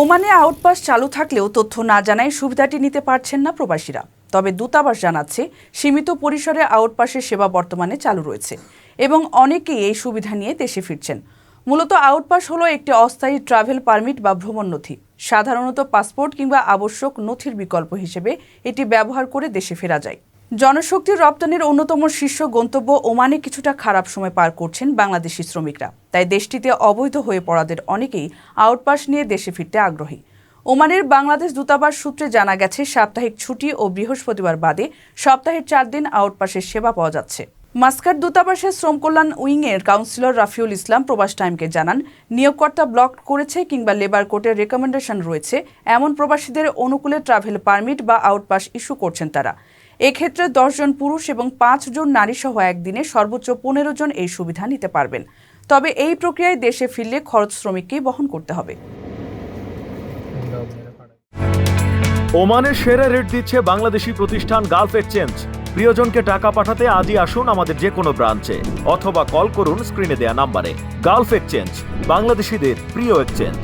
ওমানে আউটপাস চালু থাকলেও তথ্য না জানায় সুবিধাটি নিতে পারছেন না প্রবাসীরা। তবে দূতাবাস জানাচ্ছে, সীমিত পরিসরে আউটপাসের সেবা বর্তমানে চালু রয়েছে এবং অনেকেই এই সুবিধা নিয়ে দেশে ফিরছেন। মূলত আউটপাস হলো একটি অস্থায়ী ট্রাভেল পারমিট বা ভ্রমণ নথি। সাধারণত পাসপোর্ট কিংবা আবশ্যক নথির বিকল্প হিসেবে এটি ব্যবহার করে দেশে ফেরা যায়। জনশক্তির রপ্তানির অন্যতম শীর্ষ গন্তব্য ওমানে কিছুটা খারাপ সময় পার করছেন বাংলাদেশি শ্রমিকরা। তাই দেশটিতে অবৈধ হয়ে পড়াদের অনেকেই আউটপাস নিয়ে দেশে ফিরতে আগ্রহী। ওমানের বাংলাদেশ দূতাবাস সূত্রে জানা গেছে, সাপ্তাহিক ছুটি ও বৃহস্পতিবার বাদে সপ্তাহের চার দিন আউটপাসের সেবা পাওয়া যাচ্ছে। মাস্কার দূতাবাসের শ্রম কল্যাণ উইংয়ের কাউন্সিলর রাফিউল ইসলাম প্রবাস টাইমকে জানান, নিয়োগকর্তা ব্লক করেছে কিংবা লেবার কোর্টের রেকমেন্ডেশন রয়েছে, এমন প্রবাসীদের অনুকূলে ট্রাভেল পারমিট বা আউটপাস ইস্যু করছেন তারা। এক্ষেত্রে দশজন পুরুষ এবং পাঁচজন নারী সহ একদিনে সর্বোচ্চ পনেরো জন এই সুবিধা নিতে পারবেন। তবে এই প্রক্রিয়ায় দেশে ফিরলে খরচ শ্রমিককেই বহন করতে হবে। ওমানের সেরা রেট দিচ্ছে বাংলাদেশি প্রতিষ্ঠান গালফ এক্সচেঞ্জ। প্রিয়জনকে টাকা পাঠাতে আজই আসুন আমাদের যে কোনো ব্রাঞ্চে, অথবা কল করুন স্ক্রিনে দেয়া নাম্বারে। গালফ এক্সচেঞ্জ, বাংলাদেশিদের প্রিয় এক্সচেঞ্জ।